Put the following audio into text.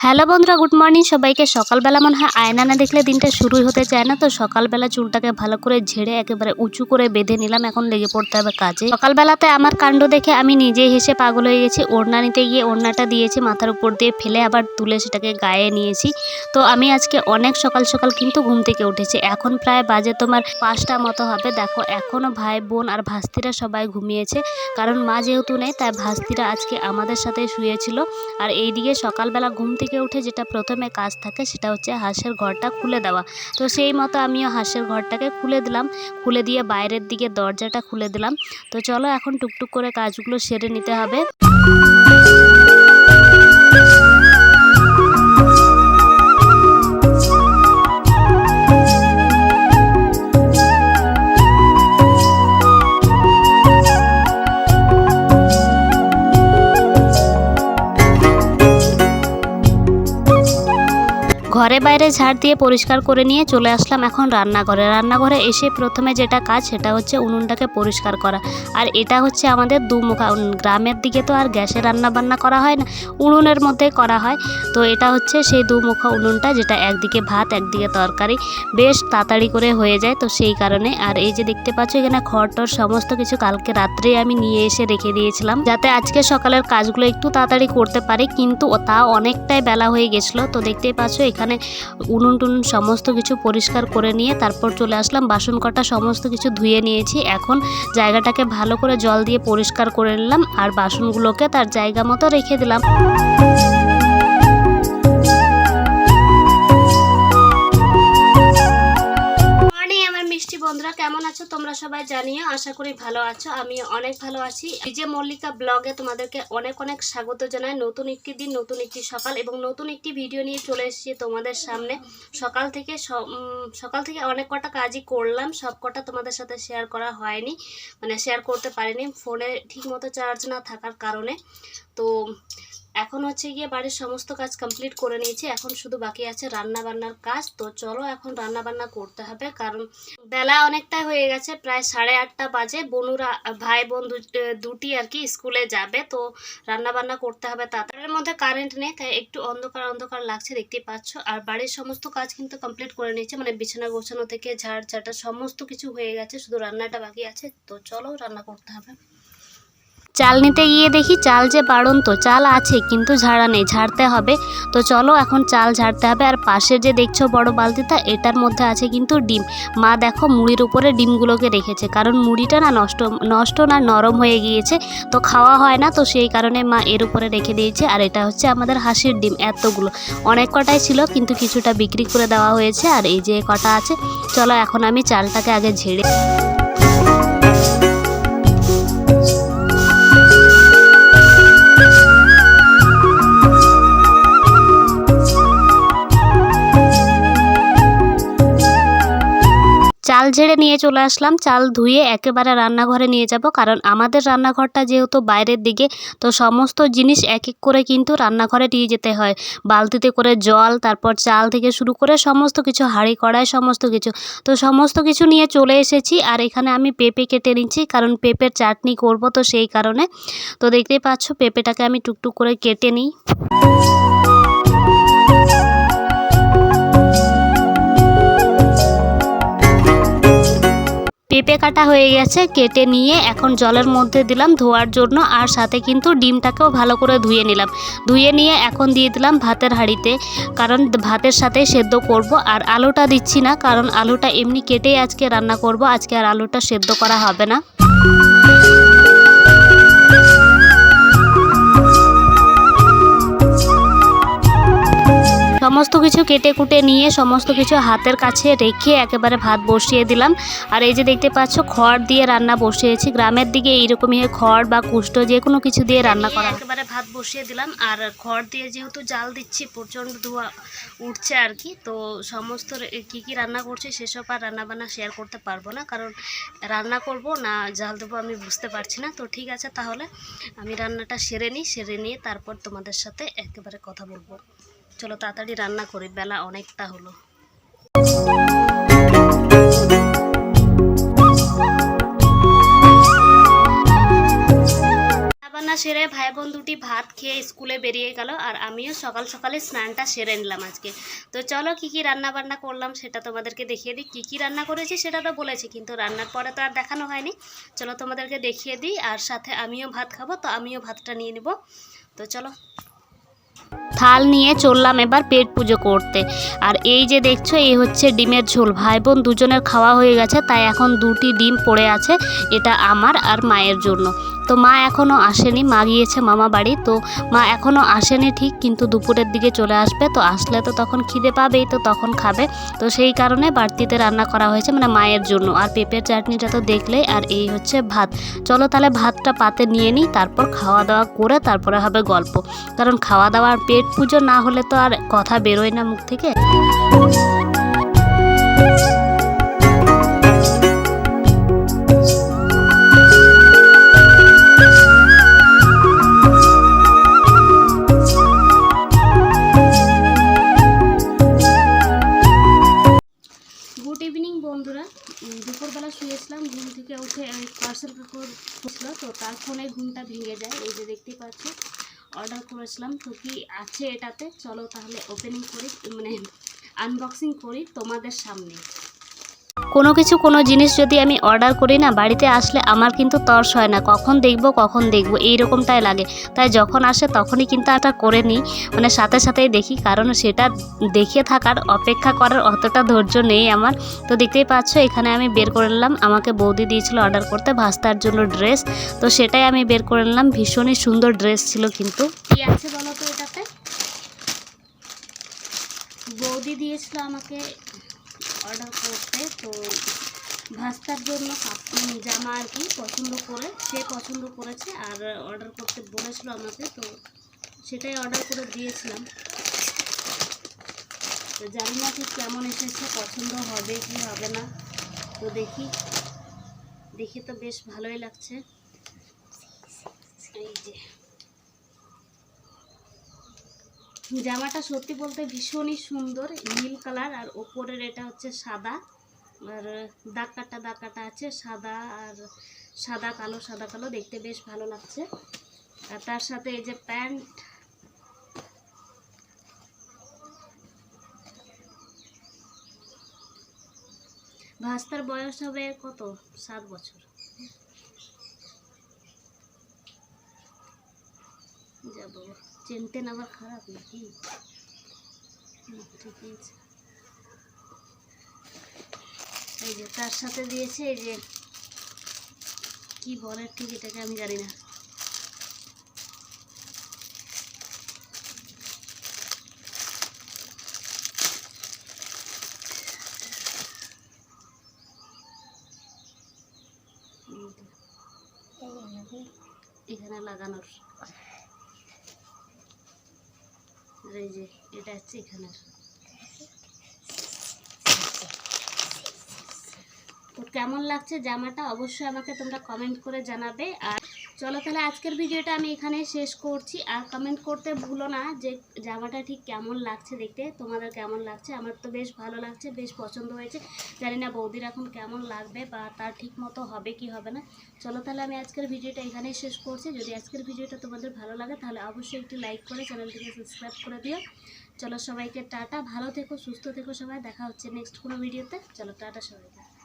Hello বন্ধুরা, good morning. সবাইকে সকালবেলা মনে হয় আয়না না দেখলে দিনটা শুরুই হতে চায় না। তো সকালবেলা চুলটাকে ভালো করে ঝেড়ে একেবারে উঁচু করে বেঁধে নিলাম। এখন লেগে পড়তে হবে কাজে। সকালবেলাতে আমার কাণ্ড দেখে আমি নিজেই হেসে পাগল হয়ে গেছি। ওড়না নিতে গিয়ে ওড়নাটা দিয়েছি, মাথার উপর দিয়ে ফেলে আবার তুলে সেটাকে গায়ে নিয়েছি। তো আমি আজকে অনেক সকাল সকাল কিন্তু ঘুম থেকে উঠেছি। এখন প্রায় বাজে তোমার পাঁচটা মতো হবে। দেখো এখনও ভাই, বোন আর ভাস্তিরা সবাই ঘুমিয়েছে। কারণ মা যেহেতু নেই, তাই ভাস্তিরা আজকে আমাদের সাথে শুয়েছিল। আর এইদিকে সকালবেলা ঘুম থেকে উঠে যেটা প্রথমে কাজ থাকে সেটা হচ্ছে হাঁসের ঘরটা খুলে দেওয়া। তো সেই মতো আমিও হাঁসের ঘরটাকে খুলে দিলাম। খুলে দিয়ে বাইরের দিকে দরজাটা খুলে দিলাম। তো চলো এখন টুকটুক করে কাজগুলো সেরে নিতে হবে। ঘরে বাইরে ঝাড় দিয়ে পরিষ্কার করে নিয়ে চলে আসলাম এখন রান্নাঘরে। রান্নাঘরে এসে প্রথমে যেটা কাজ সেটা হচ্ছে উনুনটাকে পরিষ্কার করা। আর এটা হচ্ছে আমাদের দুমুখা উনুন। গ্রামের দিকে তো আর গ্যাসে রান্না বান্না করা হয় না, উনুনের মধ্যে করা হয়। তো এটা হচ্ছে সেই দুমুখা উনুনটা যেটা একদিকে ভাত, একদিকে তরকারি। বেশ তাড়াতাড়ি করে হয়ে যায় তো সেই কারণে। আর এই যে দেখতে পাচ্ছ এখানে খড়টর সমস্ত কিছু কালকে রাত্রেই আমি নিয়ে এসে রেখে দিয়েছিলাম। যাতে আজকে সকালের কাজগুলো একটু তাড়াতাড়ি করতে পারি। কিন্তু তা অনেকটাই বেলা হয়ে গেছিল। তো দেখতেই পাচ্ছ এখানে উনুন টুনুন সমস্ত কিছু পরিষ্কার করে নিয়ে তারপর চলে আসলাম, বাসন কটা সমস্ত কিছু ধুয়ে নিয়েছি। এখন জায়গাটাকে ভালো করে জল দিয়ে পরিষ্কার করে নিলাম আর বাসনগুলোকে তার জায়গা মতো রেখে দিলাম। কেমন আছো তোমরা সবাই জানিও, আশা করি ভালো আছো আমি অনেক ভালো আছি। এই যে মল্লিকা ব্লগে তোমাদেরকে অনেক অনেক স্বাগত জানাই। নতুন একটি দিন, নতুন একটি সকাল এবং নতুন একটি ভিডিও নিয়ে চলে এসেছি তোমাদের সামনে। সকাল থেকে সকাল থেকে অনেক কটা কাজই করলাম, সব কটা তোমাদের সাথে শেয়ার করা হয়নি মানে শেয়ার করতে পারিনি। ফোনে ঠিকমতো চার্জ না থাকার কারণে। তো এখন হচ্ছে গিয়ে বাড়ির সমস্ত কাজ কমপ্লিট করে নিয়েছি। এখন শুধু বাকি আছে রান্না বান্নার কাজ। তো চলো এখন রান্না বান্না করতে হবে। কারণ বেলা অনেকটা হয়ে গেছে, প্রায় সাড়ে আটটা বাজে। বনুরা, ভাই বোন দুটি আর কি স্কুলে যাবে। তো রান্না বান্না করতে হবে তাড়াতাড়ির মধ্যে কারেন্ট নেই, তাই একটু অন্ধকার অন্ধকার লাগছে দেখতেই পাচ্ছ। আর বাড়ির সমস্ত কাজ কিন্তু কমপ্লিট করে নিয়েছে। মানে বিছানা গোছানো থেকে ঝাড় ঝাঁটা সমস্ত কিছু হয়ে গেছে, শুধু রান্নাটা বাকি আছে। তো চলো রান্না করতে হবে। চাল নিতে গিয়ে দেখি চাল যে বাড়ন্ত, চাল আছে কিন্তু ঝাড়া নেই, ঝাড়তে হবে। তো চলো এখন চাল ঝাড়তে হবে আর পাশে যে দেখছ বড় বালতিটা, এটার মধ্যে আছে কিন্তু ডিম। মা দেখো মুড়ির উপরে ডিমগুলোকে রেখেছে, কারণ মুড়িটা না নষ্ট নষ্ট না নরম হয়ে গিয়েছে, তো খাওয়া হয় না, তো সেই কারণে মা এর উপরে রেখে দিয়েছে। আর এটা হচ্ছে আমাদের হাঁসের ডিম এতগুলো। অনেক কটাই ছিল, কিন্তু কিছুটা বিক্রি করে দেওয়া হয়েছে, আর এই যে কটা আছে, চলো এখন আমি চালটাকে আগে ঝেড়ে চাল ঝেড়ে নিয়ে চলে আসলাম। চাল ধুয়ে একেবারে রান্নাঘরে নিয়ে যাব কারণ আমাদের রান্নাঘরটা যেহেতু বাইরের দিকে, তো সমস্ত জিনিস এক এক করে কিন্তু রান্নাঘরে নিয়ে যেতে হয়। বালতিতে করে জল, তারপর চাল থেকে শুরু করে সমস্ত কিছু, হাঁড়ি কড়াই, সমস্ত কিছু। তো সমস্ত কিছু নিয়ে চলে এসেছি আর এখানে আমি পেঁপে কেটে নিচ্ছি কারণ পেঁপের চাটনি করব তো সেই কারণে। তো দেখতেই পাচ্ছ পেঁপেটাকে আমি টুকটুক করে কেটে নিই। পেঁপে কাটা হয়ে গেছে, কেটে নিয়ে এখন জলের মধ্যে দিলাম ধোয়ার জন্য আর সাথে কিন্তু ডিমটাকেও ভালো করে ধুয়ে নিলাম। ধুয়ে নিয়ে এখন দিয়ে দিলাম ভাতের হাঁড়িতে, কারণ ভাতের সাথে সেদ্ধ করব আর আলুটা দিচ্ছি না, কারণ আলুটা এমনি কেটেই আজকে রান্না করব, আজকে আর আলুটা সেদ্ধ করা হবে না। সমস্ত কিছু কেটে কুটে নিয়ে সমস্ত কিছু হাতের কাছে রেখে একেবারে ভাত বসিয়ে দিলাম। আর এই যে দেখতে পাচ্ছ, খড় দিয়ে রান্না বসিয়েছি। গ্রামের দিকে এইরকমই খড় বা কুষ্ট যে কোনো কিছু দিয়ে রান্না করা। একেবারে ভাত বসিয়ে দিলাম। আর খড় দিয়ে যেহেতু জাল দিচ্ছি, প্রচণ্ড ধোয়া উঠছে আর কি, তো সমস্ত কি কি রান্না করছি সেসব আর রান্না বান্না শেয়ার করতে পারব না। কারণ রান্না করব না, জাল দেবো আমি বুঝতে পারছি না। তো ঠিক আছে তাহলে, আমি রান্নাটা সেরে নিই, সেরে নিয়ে তারপর তোমাদের সাথে একেবারে কথা বলব। চলো তাড়াতাড়ি রান্না করি, বেলা অনেকটা হলো। রান্না সেরে ভাই বোন দুটি ভাত খেয়ে স্কুলে বেরিয়ে গেল আর আমিও সকাল সকালে স্নানটা সেরে নিলাম আজকে। তো চলো কি কি রান্না বান্না করলাম সেটা তোমাদেরকে দেখিয়ে দিই। কী কী রান্না করেছি সেটা তো বলেছি, কিন্তু রান্নার পরে তো আর দেখানো হয়নি। চলো তোমাদেরকে দেখিয়ে দিই আর সাথে আমিও ভাত খাব, তো আমিও ভাতটা নিয়ে নেব। তো চলো। থাল নিয়ে চললাম এবার পেট পুজো করতে। আর এই যে দেখছ, এই হচ্ছে ডিমের ঝোল। ভাই বোন দুজনের খাওয়া হয়ে গেছে, তাই এখন দুটি ডিম পড়ে আছে, এটা আমার আর মায়ের জন্য। তো মা এখনও আসেনি, মা গিয়েছে মামা বাড়ি, তো মা এখনও আসেনি ঠিক, কিন্তু দুপুরের দিকে চলে আসবে, তো আসলে তো তখন খিদে পাবেই, তো তখন খাবে। তো সেই কারণে বাড়তিতে রান্না করা হয়েছে মানে মায়ের জন্য। আর পেঁপের চাটনিটা তো দেখলেই, আর এই হচ্ছে ভাত। চলো তাহলে ভাতটা পাতে নিয়ে নিই, তারপর খাওয়া দাওয়া করে তারপরে হবে গল্প। কারণ খাওয়া দাওয়ার পেট পুজো না হলে তো আর কথা বেরোয় না মুখ থেকে। বন্ধুরা দুপুরবেলা শুয়েছিলাম, ঘুম থেকে উঠে ওই পার্সেল কাপড় ছিল তো তার ফোনে ঘুমটা ভেঙে যায়, এই যে দেখতে পাচ্ছ অর্ডার করেছিলাম, তো কি আছে এটাতে? চলো তাহলে ওপেনিং করি মানে আনবক্সিং করি তোমাদের সামনে। কোনো কিছু, কোনো জিনিস যদি আমি অর্ডার করি না, বাড়িতে আসলে আমার কিন্তু তর্স হয় না। কখন দেখব কখন দেখব এই রকমটাই লাগে। তাই যখন আসে তখনই কিন্তু এটা করে নিই। মানে সাথে সাথেই দেখি, কারণ সেটা দেখে থাকার, অপেক্ষা করার অতটা ধৈর্য নেই আমার। তো দেখতেই পাচ্ছ, এখানে আমি বের করে নিলাম। আমাকে বৌদি দিয়েছিল অর্ডার করতে ভাস্তার জন্য ড্রেস তো সেটাই আমি বের করে নিলাম। ভীষণই সুন্দর ড্রেস ছিল কিন্তু। কি আছে বলো তো এটাতে? বৌদি দিয়েছিল আমাকে অর্ডার করতে। তো ভাস্তার জন্য জামা আর কি পছন্দ করে, সে পছন্দ করেছে আর অর্ডার করতে বলেছিল আমাকে, তো সেটাই অর্ডার করে দিয়েছিলাম। তো জানি না ঠিক কেমন এসেছে, পছন্দ হবে কি হবে না। তো দেখি দেখি তো বেশ ভালোই লাগছে। এই যে। জামাটা সত্যি বলতে ভীষণই সুন্দর, নীল কালার, আর ওপরের এটা হচ্ছে সাদা, আর দাগ কাটা দাগ কাটা আছে, সাদা আর সাদা কালো সাদা কালো, দেখতে বেশ ভালো লাগছে। আর তার সাথে এই যে প্যান্ট, ভাস্তার বয়স হবে কত? সাত বছর। যাব চেনতে আবার খারাপ নাকি? ঠিকই আছে। এই যে তার সাথে দিয়েছে এই যে কি বলে ঠিক এটাকে আমি জানি না। এখানে লাগানোর। যে, এটা হচ্ছে এখানের। তো কেমন লাগছে জামাটা? অবশ্যই আমাকে তোমরা কমেন্ট করে জানাবে। আর চলো তাহলে আজকের ভিডিওটা আমি এখানে শেষ করছি। আর কমেন্ট করতে ভুলো না যে জামাটা ঠিক কেমন লাগছে দেখতে, তোমাদের কেমন লাগছে? আমার তো বেশ ভালো লাগছে, বেশ পছন্দ হয়েছে। জানি না বৌদির এখন কেমন লাগবে বা তার ঠিক মতো হবে কি হবে না। চলো তাহলে আমি আজকের ভিডিওটা এখানেই শেষ করছি। যদি আজকের ভিডিওটা তোমাদের ভালো লাগে তাহলে অবশ্যই একটু লাইক করে চ্যানেলটিকে সাবস্ক্রাইব করে দিও। চলো সবাইকে টাটা, ভালো থেকো, সুস্থ থেকো সবাই। দেখা হচ্ছে নেক্সট কোনো ভিডিওতে। চলো টাটা সবাইকে।